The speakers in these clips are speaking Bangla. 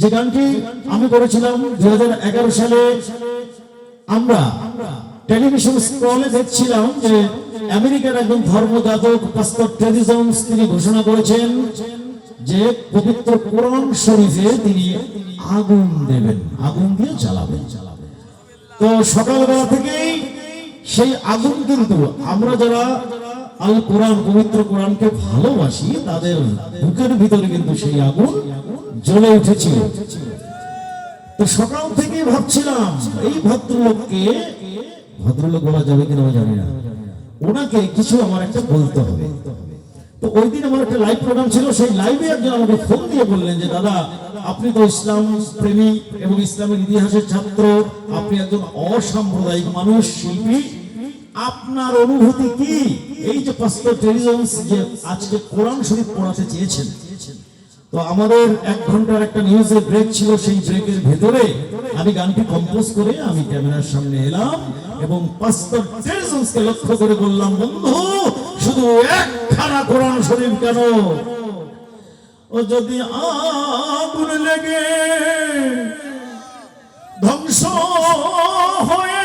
যে গানটি আমি করেছিলাম দুই সালে, আমরা টেলিভিশন স্ক্রলে দেখছিলাম যে আমেরিকার একজন ধর্মযাজক তিনি ঘোষণা করেছেন যে পবিত্র কোরআন শরীফে তিনি আগুন দেবেন, আগুন দিয়ে জ্বালাবেন। তো সকালবেলা থেকেই সেই আগুন কিন্তু আমরা যারা আল কোরআন, পবিত্র কোরআনকে ভালোবাসি, তাদের বুকের ভিতরে কিন্তু সেই আগুন জ্বলে উঠেছিল তো সকাল থেকে ভাবছিলাম, এই ভদ্রলোককে, ভদ্রলোক বলা যাবে কিনা আমি জানি না, ওনাকে কিছু আমার একটা বলতে হবে। তো ওই দিন আমার একটা লাইভ প্রোগ্রাম ছিল, সেই লাইভে একজন আমাকে ফোন দিয়ে বললেন যে, দাদা, আপনি তো ইসলাম প্রেমী এবং ইসলামের ইতিহাসের ছাত্র, আপনি একজন অসাম্প্রদায়িক মানুষ, শিল্পী। আপনার অনুভূতি কি? এই যে পাস্টার টেলিজমস যে আজকে কোরআন শরীফ পড়াতে চেয়েছেন, তো আমাদের এক ঘণ্টার একটা নিউজের ব্রেক ছিল, সেই ব্রেকের ভেতরে আমি গানটি কম্পোজ করে আমি ক্যামেরার সামনে এলাম এবং পাস্টার টেলিজমসকে লক্ষ্য করে বললাম, বন্ধু, শুধু একখানা কোরআন শরীফ কেন? ও যদি আগুন লেগে ধ্বংস হয়ে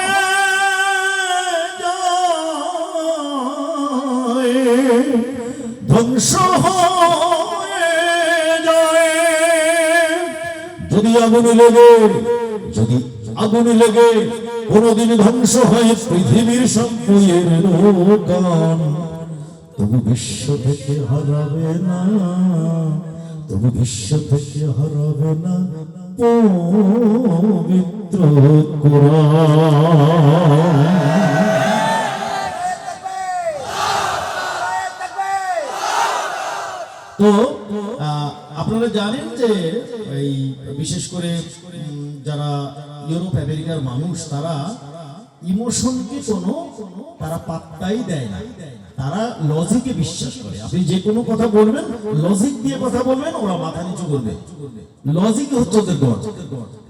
ধ্বংস যদি আগুন লেগে, যদি আগুন লেগে, কোনদিন ধ্বংস হয় পৃথিবীর সম্পয়ের দোকান তবু বিশ্ব থেকে হারাবে না, তবু বিশ্ব থেকে হারাবে না পবিত্র কোরআন। তো আপনারা জানেন যে এই বিশেষ করে যারা ইউরোপ আমেরিকার মানুষ, তারা ইমোশনকে কোনো, তারা পাত্তাই দেয় না। তারা লজিকে বিশ্বাস করে। আপনি যে কোনো কথা বলবেন, লজিক দিয়ে কথা বলবেন, ওরা মাথা নিচু করবে। লজিক হচ্ছে ওদের গড়।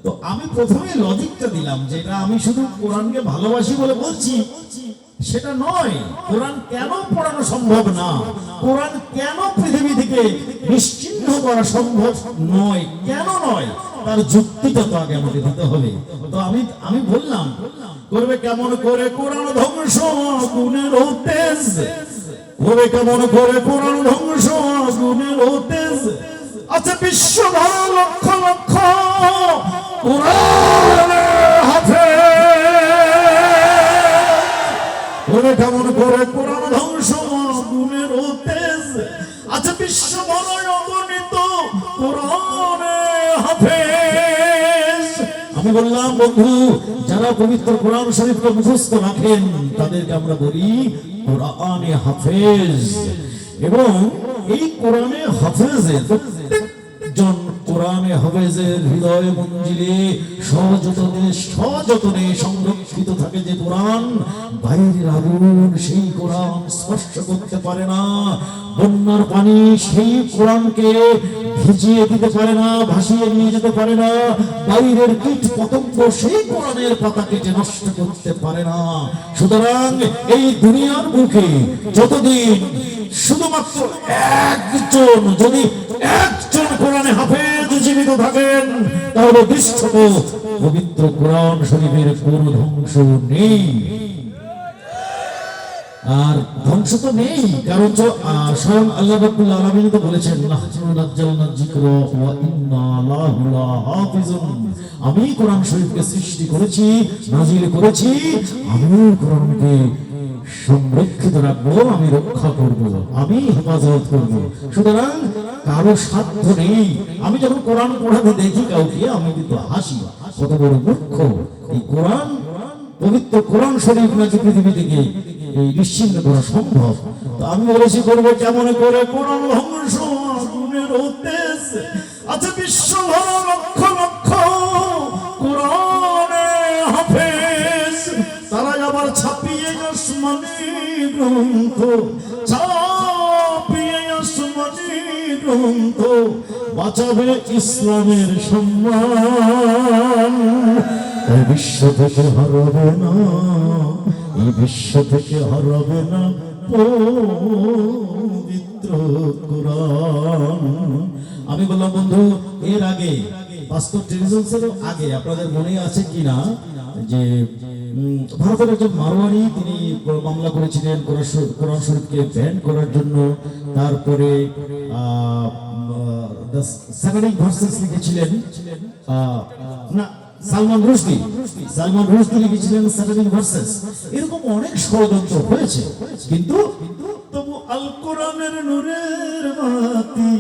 তো আমি প্রথমে লজিকটা দিলাম, যেটা আমি শুধু কোরআনকে ভালোবাসি বলে বলছি সেটা নয়, কোরআন কেন পড়ানো সম্ভব না? কোরআন কেন পৃথিবী থেকে নিশ্চিহ্ন করা সম্ভব নয়? কেন নয়? তার যুক্তিটা তো আগে আমাকে দিতে হবে। তো আমি আমি বললাম, করবে কেমন করে কোরআন ধ্বংস? গুণের তেজ করবে কেমন করে কোরআন ধ্বংস? গুণের তেজ আচ্ছা বিশ্ব ধর লক্ষ লক্ষ। কোরআন ওরে কেমন করে কোরআন ধ্বংস গুণের তেজ। আচ্ছা বিশ্ব হাফেজ। আমি বললাম, বন্ধু, যারা পবিত্র কোরআন শরীফকে মুখস্থ রাখেন, তাদেরকে আমরা বলি কোরআনে হাফেজ। এবং এই কোরআনে হাফেজের প্রত্যেকজন কোরআনে হাফেজের হৃদয় মঞ্জিলে সযতনে সযতনে সংরক্ষিত থাকে যে কোরআন, বাইরের আগুন সেই কোরআন স্পর্শ করতে পারে না, বন্যার পানি সেই কোরআনকে ভিজিয়ে দিতে পারে না, ভাসিয়ে নিয়ে যেতে পারে না, বাইরের কীট পতঙ্গ সেই কোরআনের পাতা কেটে নষ্ট করতে পারে না। সুতরাং এই দুনিয়ার মুখে যতদিন শুধুমাত্র একজন, যদি একজন কোরআনে হাফেজ জীবিত থাকেন তাহলে বিশ্বত পবিত্র কোরআন শরীফের কোন ধ্বংস নেই। আর ধ্বংস তো নেই, কারণ তো স্বয়ং আল্লাহ রাব্বুল আলামিন তো বলেছেন, নাহনু নাজ্জালনা যিকরা ওয়া ইন্না লাহু লাহাফিজুন। আমি কোরআন শরীফকে সৃষ্টি করেছি নাজিল করেছি আমি কোরআনকে সংরক্ষিত রাখব, আমি রক্ষা করব, আমি হেফাজত করব। সুতরাং কারও সাধ্য নেই। আমি যখন কোরআন পড়াতে দেখি কাউকে, আমি কিন্তু হাসি। কত বড় মূর্খ। এই কোরআন, পবিত্র কোরআন শরীফ নাকি পৃথিবী থেকে এই নিশ্চিন্ত করা সম্ভব? তো আমি বলেছি করব কেমন করে? কোরআন ধ্বংস গুণের উদ্দেশ আচ্ছা বিশ্ব লক্ষ লক্ষ কোরআনে হাফেজ। তারা আবার ছাপিয়ে আসমানি গ্রন্থ। বাঁচাবে ইসলামের সম্মান। এই বিশ্ব থেকে হারাবে না, এই বিশ্ব থেকে হারাবে না পবিত্র কোরআন। আমি বললাম, বন্ধু, এর আগে পাস্তর টেলিভিশনের আগে আপনাদের মনে আছে কিনা যে ভারতের একজন মারোয়ারি তিনি মামলা করেছিলেন কোরআন শরীফকে ব্যান করার জন্য। তারপরে সেভেনিক ভার্সেস লিখেছিলেন না, সালমান রুশদি। সালমান রুশদি লিখেছিলেন সেভেনিক ভার্সেস এরকম অনেক ষড়যন্ত্র হয়েছে, কিন্তু তবু আল কোরআনের নূরের বাতি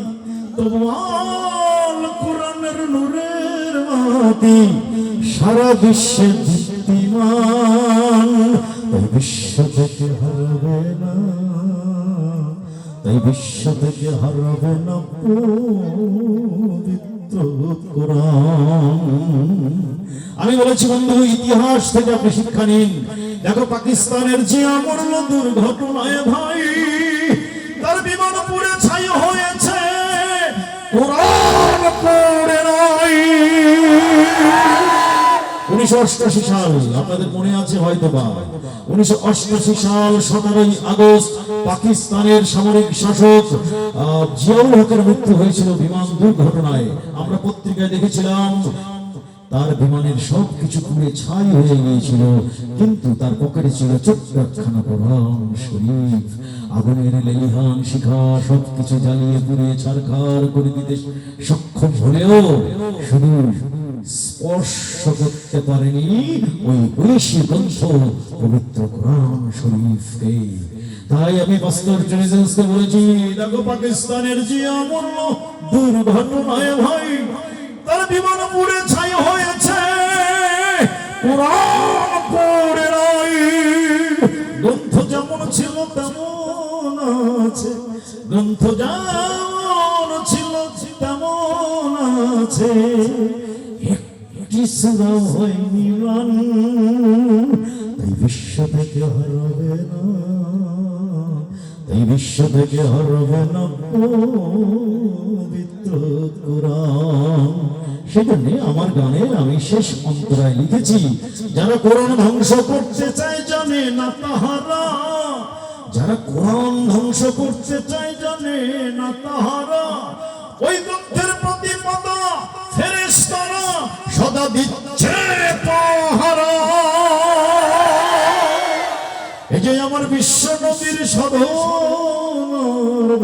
তবু আল কোরআনের নূরের বাতি সারা বিশ্বে দীপ্তিমান। তাই হারবে না। তাই বিশ্ব থেকে হারাবে না আমি বলেছি, বন্ধু, ইতিহাস থেকে আপনি শিক্ষা নিন। দেখো, পাকিস্তানের যে অমূল্য দুর্ঘটনায় ভাই, তার বিমান পুড়ে ছাই হয়েছে। কোরআন পড়ে নাই। উনিশশো সাল, আপনাদের মনে আছে হয়তো বা উনিশশো অষ্টাশি সাল, সতেরোই আগস্ট পাকিস্তানের সামরিক শাসক জিয়াউল হকের মৃত্যু হয়েছিল বিমান দুর্ঘটনায়। আমরা পত্রিকায় দেখেছিলাম, তার বিমানের সব কিছু পুড়ে ছাই হয়ে গিয়েছিল, কিন্তু তার পকেটে ছিল একখানা কোরআন শরীফ। আগুনের লেলিহান শিখা সব কিছু জ্বালিয়ে পুড়িয়ে ছারখার করে দিতে সক্ষম হলেও শুধু স্পর্শ করতে পারেনি ওই ঐশী গ্রন্থ পবিত্র কোরআন শরীফকে। তাই আমি বাস্তব টেলিভিশনকে বলেছি, দেখো পাকিস্তানের যে অমূল্য দুর্ঘটনায় ভাই তার বিমান পুড়ে ছাই হয়েছে। কোরআন পড়ে গ্রন্থ যেমন ছিল, তেমন আছে। গ্রন্থ যেমন ছিল, তেমন আছে। একটি সুরা হয়নি বিশ্ব থেকে হারাবে না। তাই বিশ্ব থেকে হারাবে না পবিত্র সেজন্য আমার গানের আমি শেষ অন্তরায় লিখেছি, যারা কোরআন ধ্বংস করতে চায় জানে না তাহারা। যারা কোরআন ধ্বংস করতে চায় জানে না তাহারা। ওই গ্রন্থের প্রতি পদা ফেরেশতারা সদা দিচ্ছে পাহারা। এই যে আমার বিশ্ব নবীর সাধনার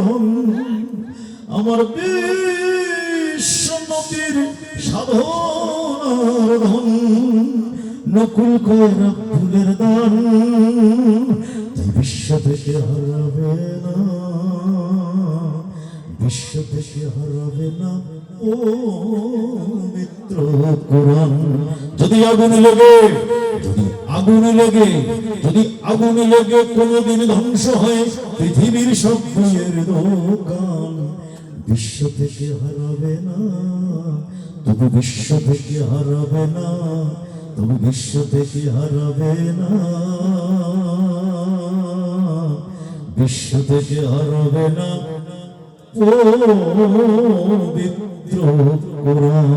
ধন আমার বিশ্ব নবীর সাধনার ধন নকুল কয়রা ফুলের দান বিশ্ব থেকে হারাবে না, বিশ্ব থেকে হারাবে না, ও মিত্র কোরআন। যদি আগুন লেগে আগুন লেগে, যদি আগুন লেগে কোনোদিন ধ্বংস হয়, পৃথিবীর সব দোকান বিশ্ব থেকে হারাবে না। তবু বিশ্ব থেকে হারাবে না তবু বিশ্ব থেকে হারাবে না। বিশ্ব থেকে হারাবে না। পবিত্র কোরআন।